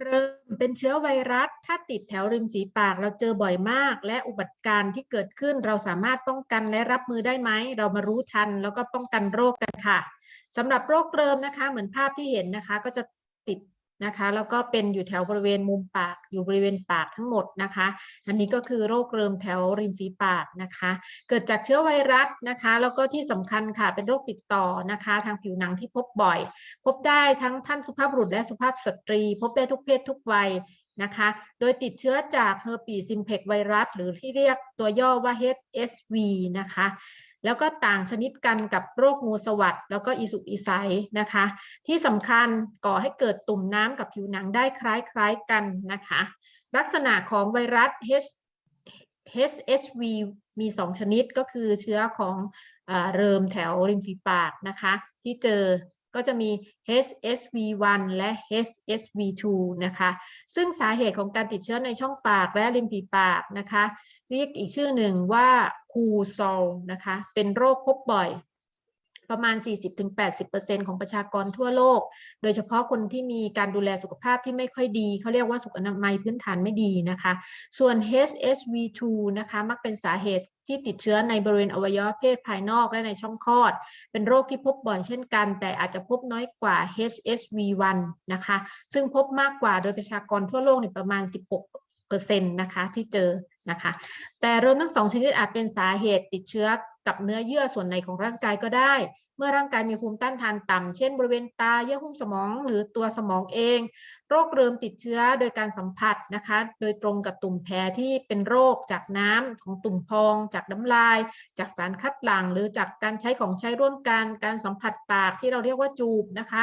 เริ่มเป็นเชื้อไวรัส ถ้าติดแถวริมฝีปากเราเจอบ่อยมาก และอุบัติการณ์ที่เกิดขึ้นเราสามารถป้องกันและรับมือได้ไหม เรามารู้ทันแล้วก็ป้องกันโรคกันค่ะสำหรับโรคเริมนะคะ เหมือนภาพที่เห็นนะคะ ก็จะติด นะคะแล้วก็เป็นอยู่แถวบริเวณมุมปากอยู่บริเวณปากทั้งหมดนะคะ อันนี้ก็คือโรคเริมแถวริมฝีปากนะคะ เกิดจากเชื้อไวรัสนะคะ แล้วก็ที่สำคัญค่ะเป็นโรคติดต่อนะคะ ทางผิวหนังที่พบบ่อย พบได้ทั้งท่านสุภาพบุรุษและสุภาพสตรี พบได้ทุกเพศทุกวัยนะคะ โดยติดเชื้อจากเฮอร์ปีซิมเพกไวรัสหรือที่เรียกตัวย่อว่า HSV นะคะ แล้วก็ต่างชนิดกันกับโรคงูสวัสด์แล้วก็อีสุกอีไซนะคะ ที่สำคัญก่อให้เกิดตุ่มน้ำกับผิวหนังได้คล้ายๆกันนะคะ ลักษณะของไวรัส H HSV มี 2 ชนิดก็คือเชื้อของเอเริมแถวริมฝีปากนะคะ ที่เจอก็จะมี HSV1 และ HSV2 นะคะ ซึ่งสาเหตุของการติดเชื้อในช่องปากและริมฝีปากนะคะ เรียกอีกชื่อหนึ่งว่า คูซอลนะคะ เป็นโรคพบบ่อย ประมาณ 40-80%ของประชากรทั่วโลก โดยเฉพาะคนที่มีการดูแลสุขภาพที่ไม่ค่อยดี เขาเรียกว่าสุขอนามัยพื้นฐานไม่ดีนะคะ ส่วน HSV2 นะคะ มักเป็นสาเหตุที่ติดเชื้อในบริเวณอวัยวะเพศภายนอกและในช่องคลอด เป็นโรคที่พบบ่อยเช่นกัน แต่อาจจะพบน้อยกว่า HSV1 นะคะ ซึ่งพบมากกว่าโดยประชากรทั่วโลกเนี่ยประมาณ 16เปอร์เซ็นต์นะคะที่เจอ นะคะ แต่เริ่มทั้งสองชนิดอาจเป็นสาเหตุติดเชื้อกับเนื้อเยื่อส่วนไหนของร่างกายก็ได้ เมื่อร่างกายมีภูมิต้านทานต่ำเช่น บริเวณตา เยื่อหุ้มสมอง หรือตัวสมองเอง โรคเริมติดเชื้อโดยการสัมผัสนะคะ โดยตรงกับตุ่มแผลที่เป็นโรคจากน้ำของตุ่มพอง จากน้ำลาย จากสารคัดหลั่ง หรือจากการใช้ของใช้ร่วมกัน การสัมผัสปากที่เราเรียกว่าจูบนะคะ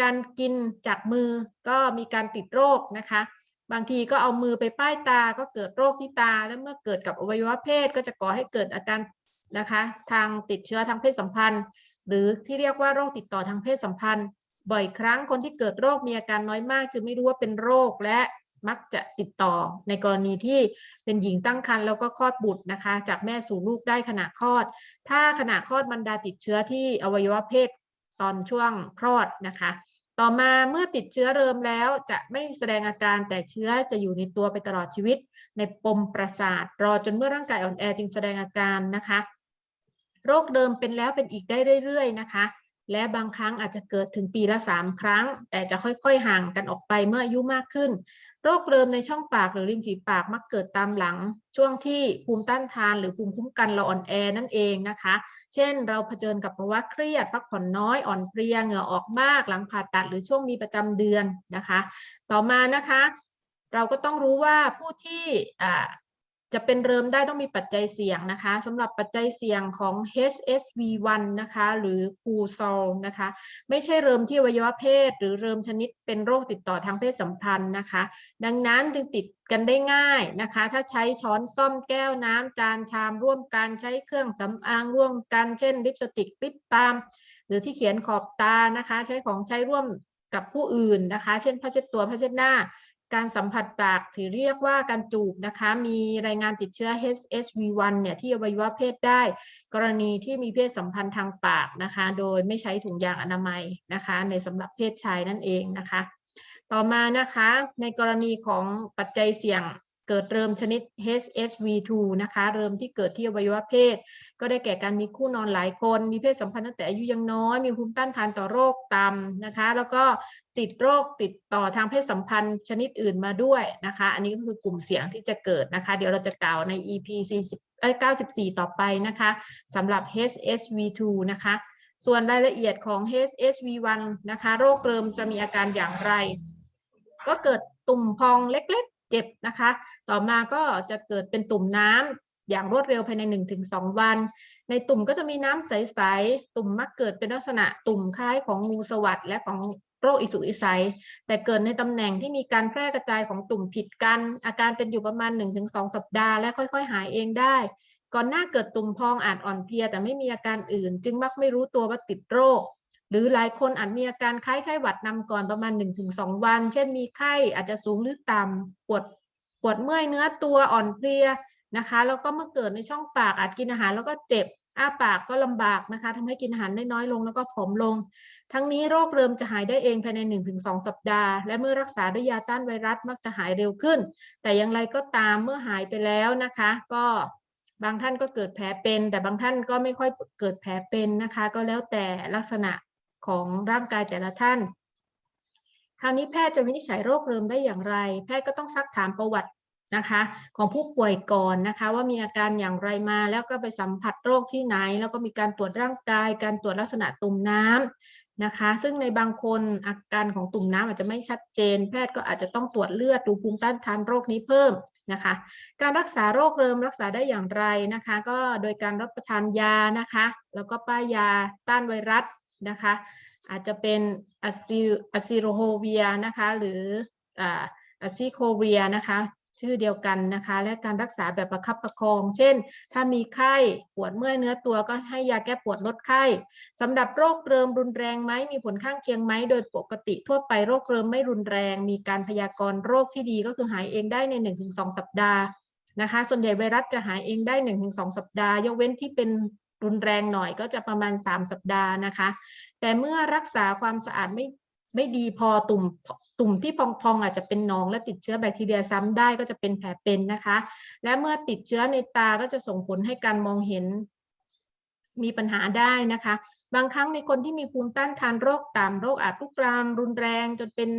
การกินจากมือก็มีการติดโรคนะคะ บางทีก็เอามือไปป้ายตาก็เกิดโรคที่ตา และเมื่อเกิดกับอวัยวะเพศก็จะก่อให้เกิดอาการนะคะทางติดเชื้อทางเพศสัมพันธ์ หรือที่เรียกว่าโรคติดต่อทางเพศสัมพันธ์ บ่อยครั้งคนที่เกิดโรคมีอาการน้อยมาก จึงไม่รู้ว่าเป็นโรคและมักจะติดต่อในกรณีที่เป็นหญิงตั้งครรภ์แล้วก็คลอดบุตรนะคะ จากแม่สู่ลูกได้ขณะคลอด ถ้าขณะคลอดมันดาติดเชื้อที่อวัยวะเพศตอนช่วงคลอดนะคะ ต่อมาเมื่อติดเชื้อเริ่มแล้วจะไม่แสดงอาการแต่เชื้อจะอยู่ในตัวไปตลอดชีวิต ในปมประสาท รอจนเมื่อร่างกายอ่อนแอจึงแสดงอาการนะคะ โรคเดิมเป็นแล้วเป็นอีกได้เรื่อยๆนะคะ และบางครั้งอาจจะเกิดถึงปีละ 3 ครั้ง แต่จะค่อยๆ ห่างกันออกไปเมื่ออายุมากขึ้น โรคเริมในช่องปากหรือริมฝีปากมักเกิดตามหลัง ช่วงที่ภูมิต้านทานหรือภูมิคุ้มกันเราอ่อนแอนั่นเองนะคะ เช่น เราเผชิญกับภาวะเครียดพักผ่อนน้อยอ่อนเพลียเหงื่อออกมากหลังผ่าตัดหรือช่วงมีประจำเดือนนะคะ ต่อมานะคะ เราก็ต้องรู้ว่าผู้ที่ จะเป็นเริมได้ต้องมีปัจจัยเสี่ยงนะคะสำหรับปัจจัยเสี่ยงของ HSV1 นะคะหรือคูซอลนะคะ ไม่ใช่เริมที่อวัยวะเพศ หรือเริมชนิดเป็นโรคติดต่อทางเพศสัมพันธ์นะคะ ดังนั้นจึงติดกันได้ง่ายนะคะ ถ้าใช้ช้อนซ่อมแก้วน้ำจานชามร่วมกันใช้เครื่องสำอางร่วมกัน เช่น ลิปสติกลิปบาล์มหรือที่เขียนขอบตานะคะ ใช้ของใช้ร่วมกับผู้อื่นนะคะ เช่นผ้าเช็ดตัวผ้าเช็ดหน้า การสัมผัสปากถือเรียกว่าการจูบนะคะ มีรายงานติดเชื้อ HSV1 เนี่ยที่อวัยวะเพศได้ กรณีที่มีเพศสัมพันธ์ทางปากนะคะ โดยไม่ใช้ถุงยางอนามัยนะคะ ในสำหรับเพศชายนั่นเองนะคะ ต่อมานะคะในกรณีของปัจจัยเสี่ยง เกิดเริมชนิด HSV2 นะคะ เริมที่เกิดที่อวัยวะเพศ ก็ได้แก่การมีคู่นอนหลายคน มีเพศสัมพันธ์ตั้งแต่อายุยังน้อย มีภูมิต้านทานต่อโรคต่ำนะคะ แล้วก็ติดโรคติดต่อทางเพศสัมพันธ์ชนิดอื่นมาด้วยนะคะ อันนี้ก็คือกลุ่มเสี่ยงที่จะเกิดนะคะ เดี๋ยวเราจะกล่าวใน EP 40เอ้ย94 ต่อไปนะคะสำหรับ HSV2 นะคะส่วนรายละเอียดของ HSV1 นะคะ โรคเริมจะมีอาการอย่างไร ก็เกิดตุ่มพองเล็ก เจ็บนะคะ ต่อมาก็จะเกิดเป็นตุ่มน้ำอย่างรวดเร็วภายใน 1-2 วัน ในตุ่มก็จะมีน้ำใส ๆ ตุ่มมักเกิดเป็นลักษณะตุ่มคล้ายของงูสวัสดและของโรคอิสุอิไซแต่เกิดในตำแหน่งที่มีการแพร่กระจายของตุ่มผิดกัน อาการเป็นอยู่ประมาณ 1-2 สัปดาห์และค่อย ๆ หายเองได้ ก่อนหน้าเกิดตุ่มพองอาจอ่อนเพลียแต่ไม่มีอาการอื่น จึงมักไม่รู้ตัวว่าติดโรค หรือหลายคนอาจมีอาการคล้ายไข้หวัดนำก่อนประมาณ 1-2 วัน เช่นมีไข้อาจจะสูงหรือต่ำปวดปวดเมื่อยเนื้อตัวอ่อนเพลียนะคะแล้วก็เมื่อเกิดในช่องปากอาจกินอาหารแล้วก็เจ็บอ้าปากก็ลำบากนะคะทำให้กินอาหารได้น้อยลงแล้วก็ผอมลง ทั้งนี้โรคเริมจะหายได้เองภายใน 1-2 สัปดาห์ และเมื่อรักษาด้วยยาต้านไวรัสมักจะหายเร็วขึ้น แต่อย่างไรก็ตามเมื่อหายไปแล้วนะคะ ก็บางท่านก็เกิดแผลเป็น แต่บางท่านก็ไม่ค่อยเกิดแผลเป็นนะคะ ก็แล้วแต่ลักษณะ ของร่างกายแต่ละท่าน คราวนี้แพทย์จะวินิจฉัยโรคเริมได้อย่างไร แพทย์ก็ต้องซักถามประวัตินะคะของผู้ป่วยก่อนนะคะ ว่ามีอาการอย่างไรมาแล้วก็ไปสัมผัสโรคที่ไหน แล้วก็มีการตรวจร่างกาย การตรวจลักษณะตุ่มน้ำนะคะ ซึ่งในบางคนอาการของตุ่มน้ำอาจจะไม่ชัดเจน แพทย์ก็อาจจะต้องตรวจเลือดดูภูมิต้านทานโรคนี้เพิ่มนะคะ การรักษาโรคเริมรักษาได้อย่างไรนะคะ ก็โดยการรับประทานยานะคะ แล้วก็ป้ายยาต้านไวรัส นะคะ อาจจะเป็นอะซิอะซิโรโฮเวียนะคะ หรืออาอะซิโคเวียนะคะ ชื่อเดียวกันนะคะ และการรักษาแบบประคับประคอง เช่น ถ้ามีไข้ปวดเมื่อยเนื้อตัวก็ให้ยาแก้ปวดลดไข้สำหรับโรคเริมรุนแรงไหมมีผลข้างเคียงไหมโดยปกติทั่วไปโรคเริมไม่รุนแรง มีการพยากรณ์โรคที่ดีก็คือหายเองได้ใน 1-2 สัปดาห์นะคะ ส่วนใหญ่ไวรัสจะหายเองได้ 1-2 สัปดาห์ ยกเว้นที่เป็น รุนแรงหน่อยก็จะประมาณ 3 สัปดาห์นะคะ แต่เมื่อรักษาความสะอาดไม่ไม่ดีพอตุ่มตุ่มที่พองๆอาจจะเป็นหนองและติดเชื้อแบคทีเรียซ้ำได้ก็จะเป็นแผลเป็นนะคะ และเมื่อติดเชื้อในตาก็จะส่งผลให้การมองเห็นมีปัญหาได้นะคะ บางครั้งในคนที่มีภูมิต้านทานโรคต่ำโรคอาจลุกลาม รุนแรงจนเป็น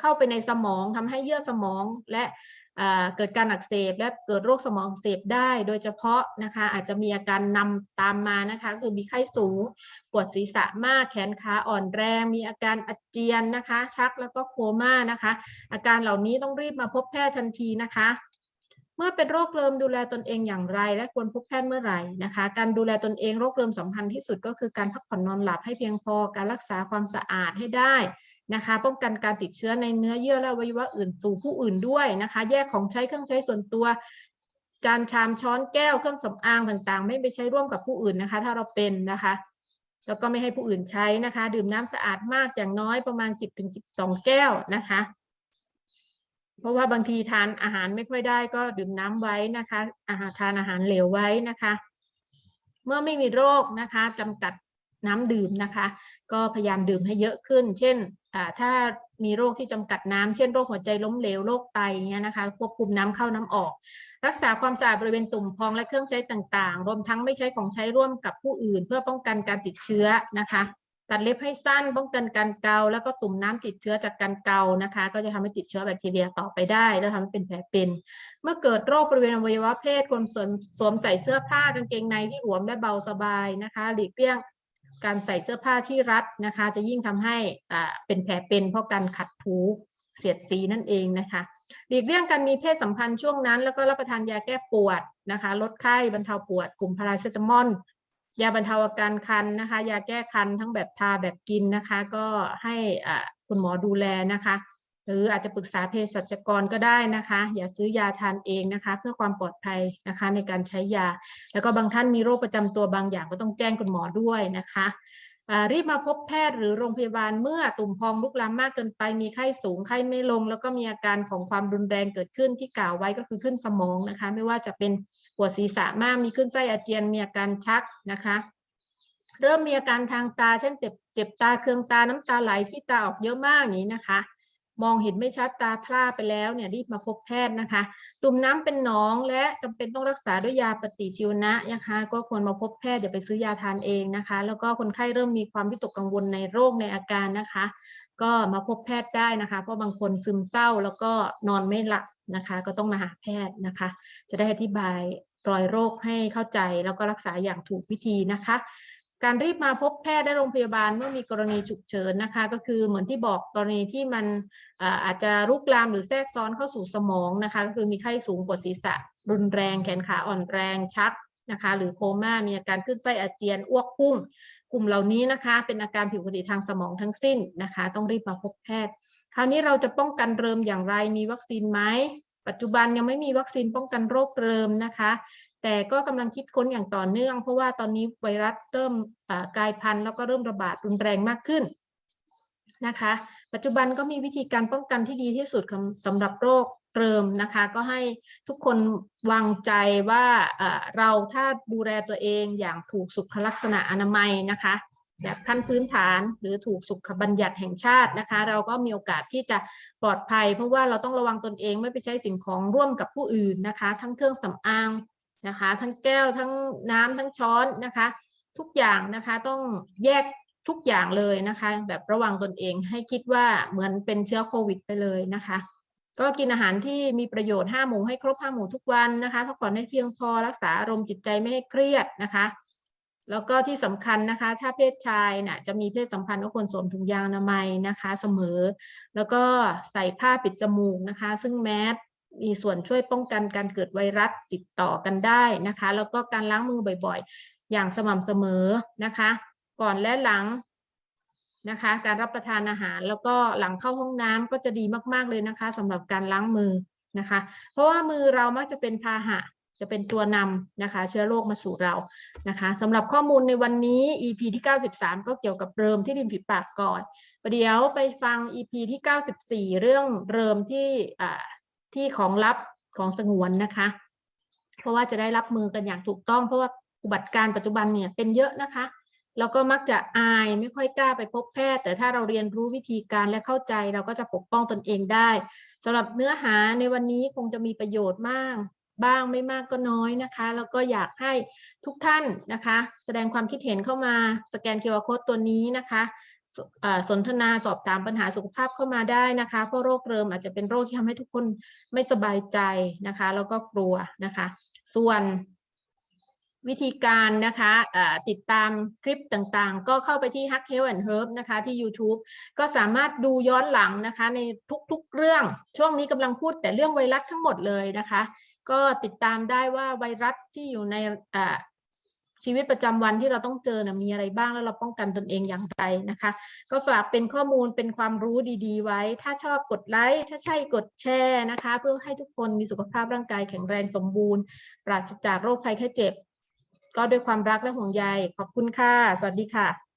เข้าไปในสมองทำให้เยื่อสมองและ เกิดการอักเสบและเกิดโรคสมองอักเสบได้ โดยเฉพาะนะคะอาจจะมีอาการนำตามมานะคะคือมีไข้สูง ปวดศีรษะมากแขนขาอ่อนแรง มีอาการอาเจียนนะคะ ชักแล้วก็โคม่านะคะ อาการเหล่านี้ต้องรีบมาพบแพทย์ทันทีนะคะเมื่อเป็นโรคเริมดูแลตนเองอย่างไร และควรพบแพทย์เมื่อไหร่นะคะ การดูแลตนเองโรคเริมสำคัญที่สุดก็คือการพักผ่อนนอนหลับให้เพียงพอ การรักษาความสะอาดให้ได้ นะคะ ป้องกันการติดเชื้อในเนื้อเยื่อและอวัยวะอื่นสู่ผู้อื่นด้วยนะคะ แยกของใช้เครื่องใช้ส่วนตัวจานชามช้อนแก้วเครื่องสำอางต่างๆ ไม่ไปใช้ร่วมกับผู้อื่นนะคะ ถ้าเราเป็นนะคะแล้วก็ไม่ให้ผู้อื่นใช้นะคะ ดื่มน้ำสะอาดมากอย่างน้อยประมาณ 10-12 แก้วนะคะ เพราะว่าบางทีทานอาหารไม่ค่อยได้ก็ดื่มน้ำไว้นะคะ อาหารทานอาหารเหลวไว้นะคะ เมื่อไม่มีโรคนะคะจำกัดน้ำดื่มนะคะ ก็พยายามดื่มให้เยอะขึ้น เช่น ถ้ามีโรคที่จำกัดน้ำเช่นโรคหัวใจล้มเหลวโรคไตเงี้ยนะคะควบคุมน้ำเข้าน้ำออก รักษาความสะอาดบริเวณตุ่มพองและเครื่องใช้ต่างๆ รวมทั้งไม่ใช้ของใช้ร่วมกับผู้อื่น เพื่อป้องกันการติดเชื้อนะคะตัดเล็บให้สั้นป้องกันการเกา แล้วก็ตุ่มน้ำติดเชื้อจากการเกานะคะ ก็จะทำให้ติดเชื้อแบคทีเรียต่อไปได้ แล้วทำให้เป็นแผลเป็น เมื่อเกิดโรคบริเวณอวัยวะเพศควรสวมสวมใส่เสื้อผ้ากางเกงในที่หลวมและเบาสบายนะคะ หลีกเลี่ยง การใส่เสื้อผ้าที่รัดนะคะ จะยิ่งทำให้เป็นแผลเป็นเพราะการขัดถูเสียดสีนั่นเองนะคะหลีกเลี่ยงการมีเพศสัมพันธ์ช่วงนั้น แล้วก็รับประทานยาแก้ปวดนะคะ ลดไข้บรรเทาปวด กลุ่มพาราเซตามอลยาบรรเทาอาการคันนะคะ ยาแก้คันทั้งแบบทาแบบกินนะคะ ก็ให้คุณหมอดูแลนะคะ หรืออาจจะปรึกษาเภสัชกรก็ได้นะคะ อย่าซื้อยาทานเองนะคะ เพื่อความปลอดภัยนะคะในการใช้ยา แล้วก็บางท่านมีโรคประจำตัวบางอย่างก็ต้องแจ้งคุณหมอด้วยนะคะรีบมาพบแพทย์หรือโรงพยาบาลเมื่อตุ่มพองลุกลามมากเกินไปมีไข้สูงไข้ไม่ลง แล้วก็มีอาการของความรุนแรงเกิดขึ้นที่กล่าวไว้ก็คือขึ้นสมองนะคะ ไม่ว่าจะเป็นปวดศีรษะมากมีขึ้นไส้อาเจียนมีอาการชักนะคะ เริ่มมีอาการทางตาเช่นเจ็บเจ็บตาเคืองตาน้ำตาไหลขี้ตาออกเยอะมากอย่างนี้นะคะ มองเห็นไม่ชัดตาพร่าไปแล้วเนี่ยรีบมาพบแพทย์นะคะ ตุ่มน้ำเป็นหนองและจำเป็นต้องรักษาด้วยยาปฏิชีวนะนะคะ ก็ควรมาพบแพทย์อย่าไปซื้อยาทานเองนะคะ แล้วก็คนไข้เริ่มมีความวิตกกังวลในโรคในอาการนะคะ ก็มาพบแพทย์ได้นะคะ เพราะบางคนซึมเศร้าแล้วก็นอนไม่หลับนะคะ ก็ต้องมาหาแพทย์นะคะ จะได้อธิบายรอยโรคให้เข้าใจแล้วก็รักษาอย่างถูกวิธีนะคะ การรีบมาพบแพทย์ได้โรงพยาบาลเมื่อมีกรณีฉุกเฉินนะคะ ก็คือเหมือนที่บอกกรณีที่มันอาจจะรุกลามหรือแทรกซ้อนเข้าสู่สมองนะคะ ก็คือมีไข้สูงปวดศีรษะ รุนแรงแขนขาอ่อนแรงชักนะคะ หรือโคม่ามีอาการขึ้นไส้อาเจียนอ้วกพุ่งกลุ่มเหล่านี้นะคะ เป็นอาการผิดปกติทางสมองทั้งสิ้นนะคะ ต้องรีบมาพบแพทย์ คราวนี้เราจะป้องกันเริมอย่างไรมีวัคซีนไหมปัจจุบันยังไม่มีวัคซีนป้องกันโรคเริมนะคะ แต่ก็กำลังคิดค้นอย่างต่อเนื่อง เพราะว่าตอนนี้ไวรัสเริ่มกลายพันธุ์แล้วก็เริ่มระบาดรุนแรงมากขึ้นนะคะ ปัจจุบันก็มีวิธีการป้องกันที่ดีที่สุดสำหรับโรคเริมนะคะ ก็ให้ทุกคนวางใจว่าเอ่อเราถ้าดูแลตัวเองอย่างถูกสุขลักษณะอนามัยนะคะแบบขั้นพื้นฐานหรือถูกสุขบัญญัติแห่งชาตินะคะ เราก็มีโอกาสที่จะปลอดภัย เพราะว่าเราต้องระวังตนเองไม่ไปใช้สิ่งของร่วมกับผู้อื่นนะคะ ทั้งเครื่องสำอาง นะคะ ทั้งแก้วทั้งน้ำทั้งช้อนนะคะ ทุกอย่างนะคะต้องแยกทุกอย่างเลยนะคะ แบบระวังตนเองให้คิดว่าเหมือนเป็นเชื้อโควิดไปเลยนะคะ ก็กินอาหารที่มีประโยชน์5หมู่ให้ครบ5หมู่ทุกวันนะคะพักผ่อนให้เพียงพอรักษาอารมณ์จิตใจไม่ให้เครียดนะคะ แล้วก็ที่สำคัญนะคะ ถ้าเพศชายน่ะจะมีเพศสัมพันธ์ก็ควรสวมถุงยางอนามัยนะคะ เสมอ แล้วก็ใส่ผ้าปิดจมูกนะคะ ซึ่งแมส มีส่วนช่วยป้องกันการเกิดไวรัสติดต่อกันได้นะคะ แล้วก็การล้างมือบ่อยๆ อย่างสม่ำเสมอนะคะ ก่อนและหลังนะคะ การรับประทานอาหารแล้วก็หลังเข้าห้องน้ำก็จะดีมากๆเลยนะคะสำหรับการล้างมือนะคะ เพราะว่ามือเรามักจะเป็นพาหะจะเป็นตัวนำนะคะ เชื้อโรคมาสู่เรานะคะสำหรับข้อมูลในวันนี้ EP ที่ 93 ก็เกี่ยวกับเริมที่ริมฝีปากก่อนประเดี๋ยวไปฟัง EP ที่ 94 เรื่องเริมที่ ที่ของลับของสงวนนะคะ เพราะว่าจะได้รับมือกันอย่างถูกต้อง เพราะว่าอุบัติการณ์ปัจจุบันเนี่ยเป็นเยอะนะคะแล้วก็มักจะอายไม่ค่อยกล้าไปพบแพทย์ แต่ถ้าเราเรียนรู้วิธีการและเข้าใจเราก็จะปกป้องตนเองได้สำหรับเนื้อหาในวันนี้คงจะมีประโยชน์มากบ้างไม่มากก็น้อยนะคะ แล้วก็อยากให้ทุกท่านนะคะ แสดงความคิดเห็นเข้ามาสแกน QR Code ตัวนี้นะคะ สนทนาสอบถามปัญหาสุขภาพเข้ามาได้นะคะ เพราะโรคเริมอาจจะเป็นโรคที่ทำให้ทุกคนไม่สบายใจนะคะ แล้วก็กลัวนะคะ ส่วนวิธีการนะคะติดตามคลิปต่างๆ ก็เข้าไปที่ Hack Health and Herb นะคะที่ YouTube ก็สามารถดูย้อนหลังนะคะในทุกๆเรื่อง ช่วงนี้กำลังพูดแต่เรื่องไวรัสทั้งหมดเลยนะคะ ก็ติดตามได้ว่าไวรัสที่อยู่ใน ชีวิตประจำวันที่เราต้องเจอนะมีอะไรบ้างแล้วเราป้องกันตนเองอย่างไรนะคะ ก็ฝากเป็นข้อมูลเป็นความรู้ดีๆ ไว้ ถ้าชอบกดไลค์ถ้าใช่กดแชร์นะคะ เพื่อให้ทุกคนมีสุขภาพร่างกายแข็งแรงสมบูรณ์ ปราศจากโรคภัยแค่เจ็บ ก็ด้วยความรักและห่วงใยขอบคุณค่ะ สวัสดีค่ะ